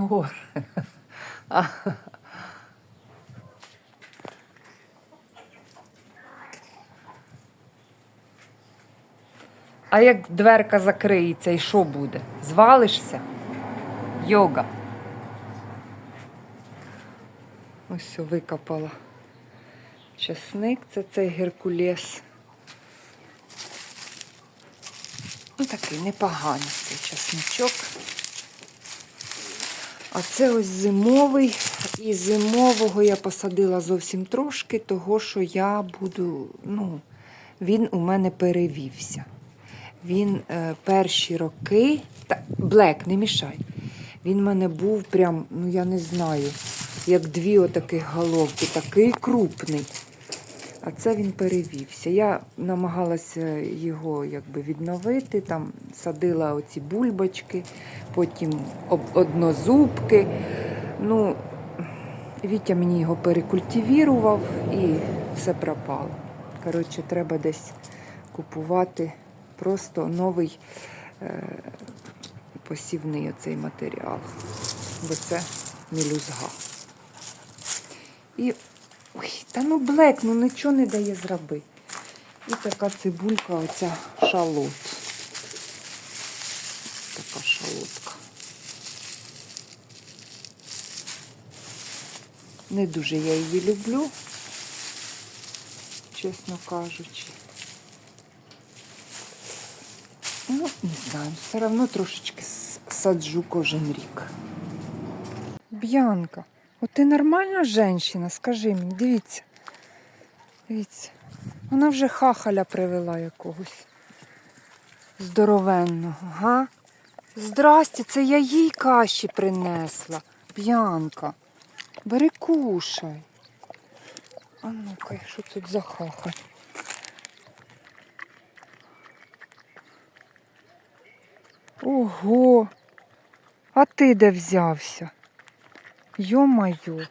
Єгор. А. А як дверка закриється і що буде? Звалишся? Йога. Ось все, викопала. Часник це цей геркулес. Ну, такий непоганий цей часничок. А це ось зимовий. І зимового я посадила зовсім трошки, того що я буду, ну, він у мене перевівся. Він е, перші роки. Та, Блек, не мішай. Він в мене був прям, ну я не знаю, як дві отаких головки, такий крупний. А це він перевівся. Я намагалася його якби відновити, там садила оці бульбочки, потім однозубки. Ну, Вітя мені його перекультивірував і все пропало. Коротше, треба десь купувати просто новий е, посівний оцей матеріал, бо це мілюзга. І ой, та ну блек, ну нічого не дає зробити. І така цибулька, оця шалот. Така шалотка. Не дуже я її люблю, чесно кажучи. Ну, не знаю, все одно трошечки саджу кожен рік. Б'янка, от ти нормальна жінка, скажи мені, дивіться. Дивіться. Вона вже хахаля привела якогось. Здоровенного, га? Здрасте, це я їй каші принесла. Б'янка. Бери кушай. А ну-ка, що тут за хахаль? Ого. А ти де взявся? Йо-майо.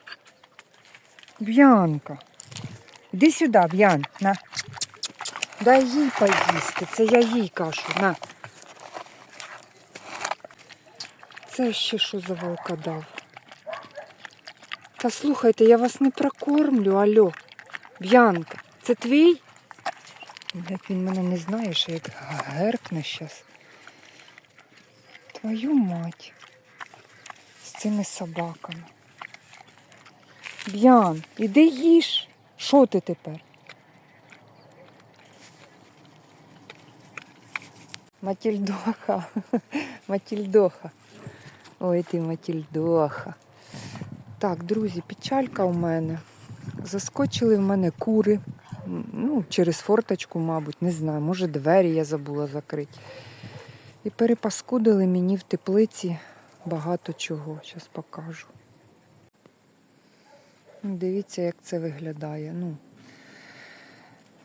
Б'янка. Іди сюди, Б'ян, на. Дай їй поїсти. Це я їй кашу, на. Це ще що за волкодав? Та слухайте, я вас не прокормлю, альо. Б'янка, це твій? Як він мене не знає, що як геркне щас. Твою мать. З цими собаками. Б'ян, іди їж. Що ти тепер? Матільдоха. Матільдоха. Ой, ти Матільдоха. Так, друзі, печалька у мене. Заскочили в мене кури. Ну, через форточку, мабуть, не знаю. Може, двері я забула закрити. І перепаскудили мені в теплиці багато чого. Зараз покажу. Ну, Дивіться, як це виглядає. Ну.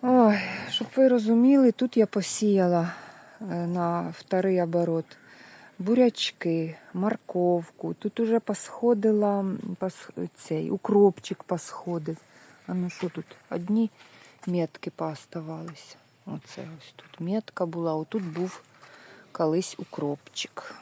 Ой, щоб ви розуміли, тут я посіяла е, на вторий оборот бурячки, морковку. Тут уже посходила пос... цей укропчик посходив. А ну що тут? Одні метки пооставалися. Оце ось тут метка була, отут був колись укропчик.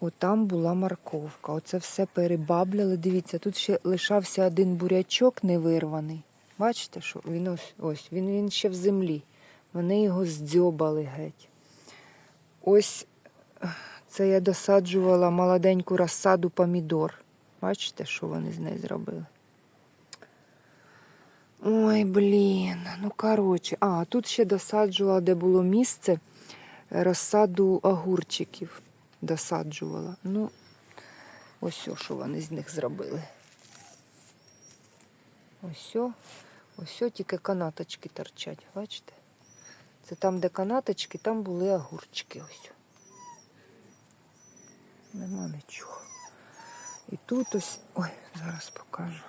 Отам була морковка. Оце все перебабляли. Дивіться, тут ще лишався один бурячок невирваний. Бачите, що він ось ось, він, він ще в землі. Вони його здьобали геть. Ось е, це я досаджувала молоденьку розсаду помідор. Бачите, що вони з нею зробили? Ой, блін, ну коротше. А, тут ще досаджувала, де було місце, розсаду огурчиків досаджувала. Ну, ось що вони з них зробили. Ось, ось тільки канаточки торчать, бачите? Це там, де канаточки, там були огурчики. Ось. Нема нічого. І тут ось. Ой, зараз покажу.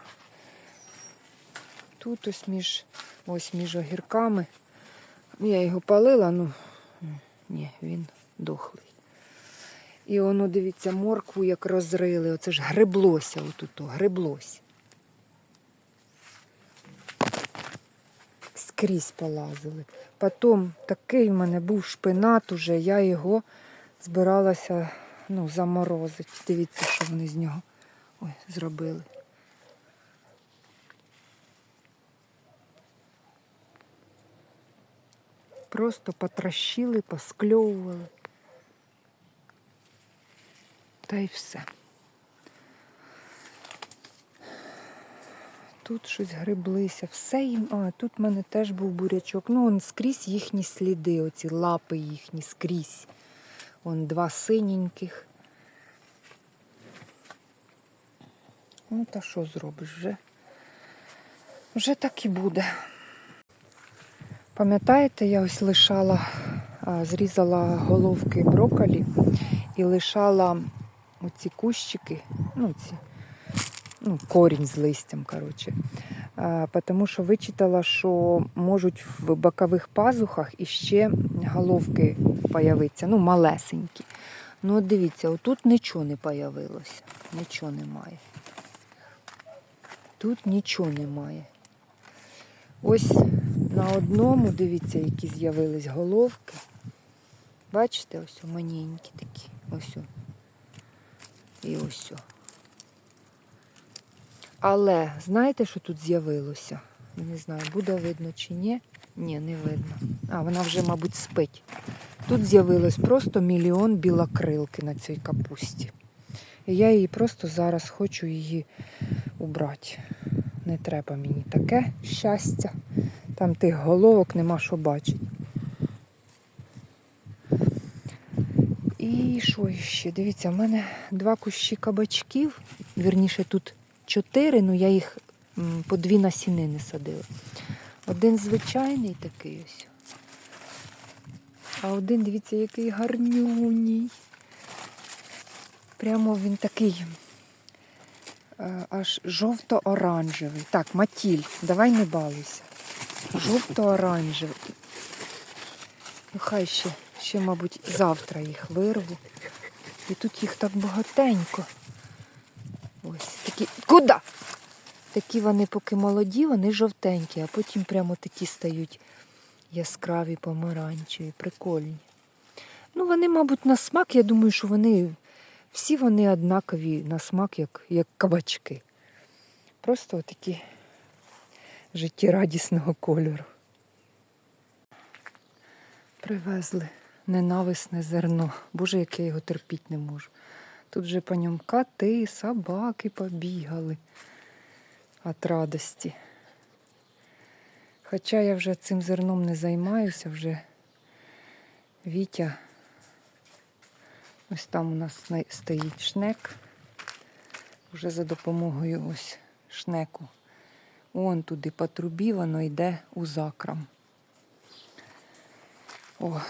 Тут ось між ось між огірками. Ну, Я його палила, ну ні, він дохлий. І воно, дивіться, моркву як розрили. Оце ж греблося отут, греблося. Скрізь полазили. Потім такий в мене був шпинат уже, я його збиралася ну, заморозить. Дивіться, що вони з нього ой, зробили. Просто потрощили, поскльовували. Та й все. Тут щось гриблися, все їм. А, тут в мене теж був бурячок. Ну, он скрізь їхні сліди, оці лапи їхні скрізь. Вон два синеньких. Ну, та що зробиш вже? Вже так і буде. Пам'ятаєте, я ось лишала, зрізала головки брокколі і лишала оці кущики, ну ці, ну, корінь з листям, коротше. Тому що вичитала, що можуть в бокових пазухах іще головки появитися, ну, малесенькі. Ну, от дивіться, отут нічого не появилося, нічого немає. Тут нічого немає. Ось на одному, дивіться, які з'явились головки. Бачите, ось о, маненькі такі. Ось. І ось. Але знаєте, що тут з'явилося? Не знаю, буде видно чи ні. Ні, не видно. А, вона вже, мабуть, спить. Тут з'явилось просто мільйон білокрилки на цій капусті. І я її просто зараз хочу її убрати. Не треба мені таке щастя. Там тих головок нема що бачити. І що ще? Дивіться, в мене два кущі кабачків. Вірніше, тут чотири, ну я їх по дві насінини садила. Один звичайний такий ось. А один, дивіться, який гарнюній. Прямо він такий е, аж жовто-оранжевий. Так, Матіль, давай не балуйся. Жовто-оранжевий. Ну, хай ще, ще, мабуть, завтра їх вирву. І тут їх так багатенько. Ось такі. Куди? Такі вони поки молоді, вони жовтенькі, а потім прямо такі стають яскраві, помаранчеві, прикольні. Ну, вони, мабуть, на смак, я думаю, що вони всі вони однакові на смак, як, як кабачки. Просто такі життєрадісного кольору. Привезли ненависне зерно. Боже, яке я його терпіти не можу. Тут же по ньому коти, собаки побігали від радості. Хоча я вже цим зерном не займаюся, вже Вітя. Ось там у нас стоїть шнек. Вже за допомогою ось шнеку. Он туди по трубі воно йде у закрам. О,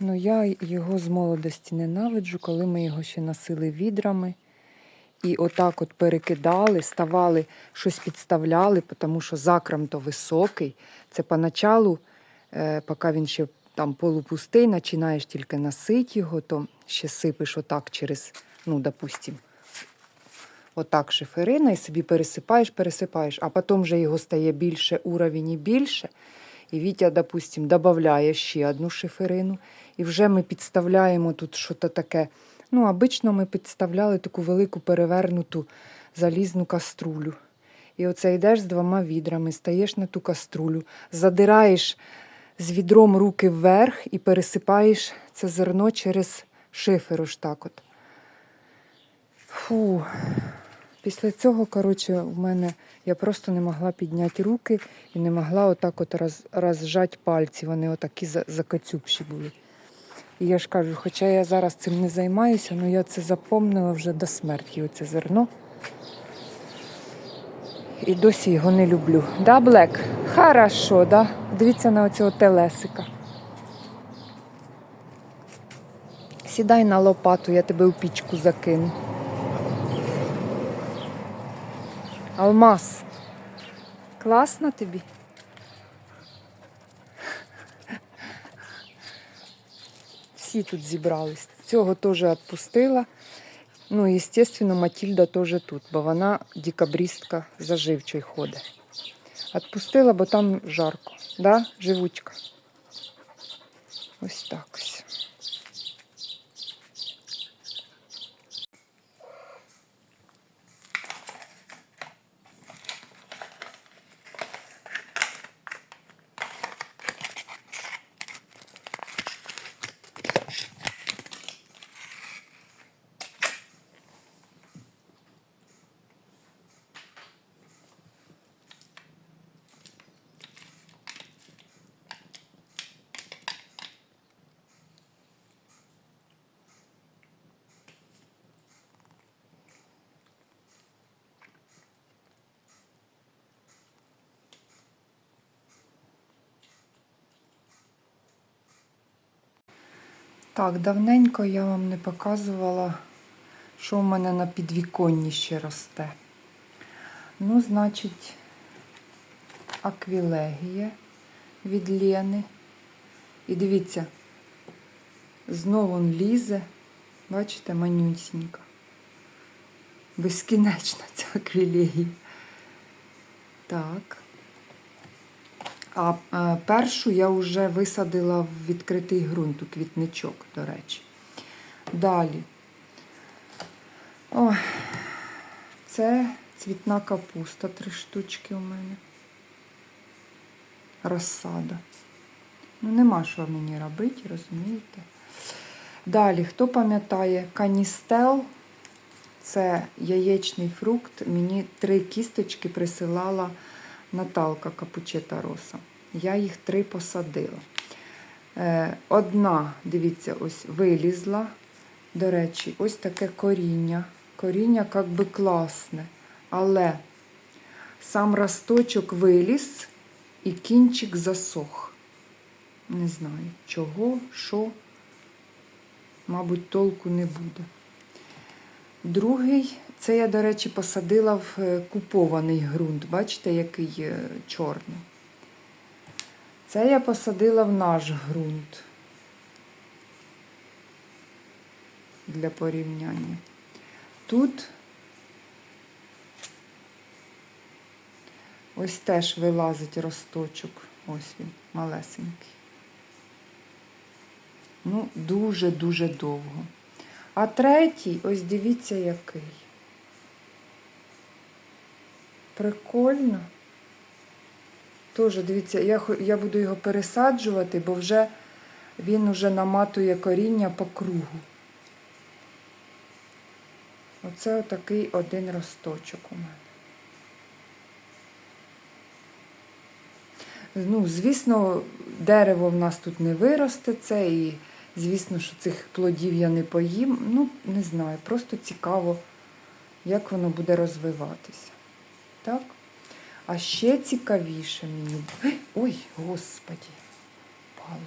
ну я його з молодості ненавиджу, коли ми його ще носили відрами. І отак от перекидали, ставали, щось підставляли, тому що закрам то високий. Це поначалу, е, поки він ще там полупустий, починаєш тільки насити його, то ще сипиш отак через, ну, допустим, отак шиферина і собі пересипаєш, пересипаєш, а потім вже його стає більше уровень і більше. І Вітя, допустим, додає ще одну шиферину. І вже ми підставляємо тут щось таке. Ну, обично ми підставляли таку велику перевернуту залізну каструлю. І оце йдеш з двома відрами, стаєш на ту каструлю, задираєш з відром руки вверх і пересипаєш це зерно через шифер ось так от. Фу. Після цього, коротше, в мене я просто не могла підняти руки і не могла отак от роз, розжати пальці. Вони отакі за- закацюбші були. І я ж кажу, хоча я зараз цим не займаюся, але я це запомнила вже до смерті, оце зерно. І досі його не люблю. Да, Блек? Хорошо, да? Дивіться на оцього телесика. Сідай на лопату, я тебе у пічку закину. Алмаз. Класно тобі? Всі тут зібрались. Цього теж відпустила. Ну, і, звісно, Матільда теж тут, бо вона декабристка заживчий ходить. Відпустила, бо там жарко. Да, живучка? Ось так ось. Так, давненько я вам не показувала, що в мене на підвіконні ще росте. Ну, значить, аквілегія від Лени. І дивіться, знову він лізе. Бачите, манюсінька. Безкінечна ця аквілегія. Так. А е, першу я вже висадила в відкритий ґрунт у квітничок, до речі. Далі. Ой, це цвітна капуста, три штучки у мене. Розсада. Ну, нема що мені робити, розумієте? Далі, хто пам'ятає, каністел це яєчний фрукт. Мені три кісточки присилала Наталка Капучета Роса. Я їх три посадила. Е, Одна, дивіться, ось вилізла. До речі, ось таке коріння. Коріння як би класне. Але сам росточок виліз і кінчик засох. Не знаю, чого, що, мабуть, толку не буде. Другий, це я, до речі, посадила в е, купований ґрунт. Бачите, який е, чорний. Це я посадила в наш ґрунт для порівняння. Тут ось теж вилазить росточок. Ось він, малесенький. Ну, дуже-дуже довго. А третій, ось дивіться, який. Прикольно. Тоже, дивіться, я, я буду його пересаджувати, бо вже він уже наматує коріння по кругу. Оце отакий один росточок у мене. Ну, звісно, дерево в нас тут не виросте це, і звісно, що цих плодів я не поїм. Ну, не знаю, просто цікаво, як воно буде розвиватися. Так? А ще цікавіше мені. Ой, Ой, господі, впало.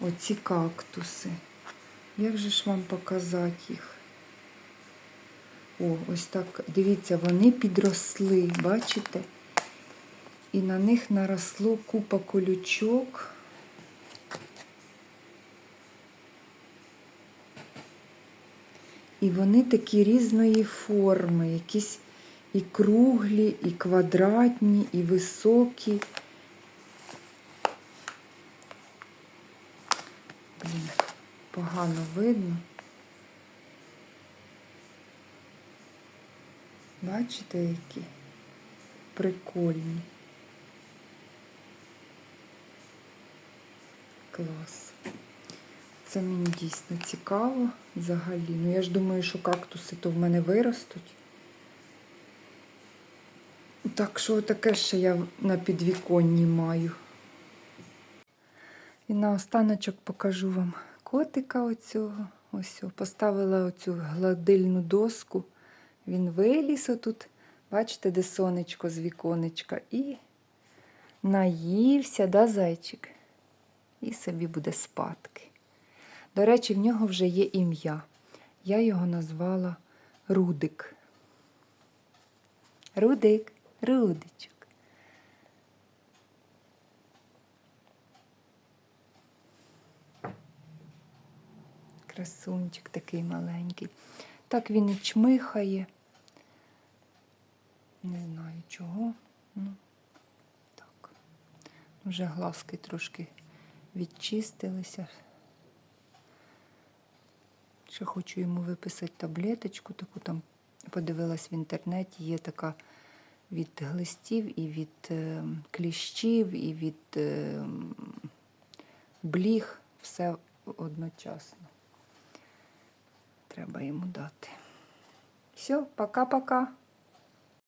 Оці кактуси. Як же ж вам показати їх? О, ось так. Дивіться, вони підросли, бачите? І на них наросло купа колючок. І вони такі різної форми, якісь і круглі, і квадратні, і високі. Блін, погано видно. Бачите, які прикольні. Клас. Це мені дійсно цікаво взагалі. Ну я ж думаю, що кактуси то в мене виростуть. Так що таке ще я на підвіконні маю. І наостаночок покажу вам котика оцього. Ось поставила оцю гладильну доску. Він виліз отут, бачите, де сонечко з віконечка. І наївся, да, зайчик? І собі буде спадки. До речі, в нього вже є ім'я. Я його назвала Рудик. Рудик, Рудичок. Красунчик такий маленький. Так він і чмихає. Не знаю чого. Ну, так. Вже глазки трошки відчистилися. Ще хочу йому виписати таблеточку, таку там подивилась в інтернеті, є така від глистів і від е, кліщів, і від е, бліг, все одночасно. Треба йому дати. Все, пока-пока.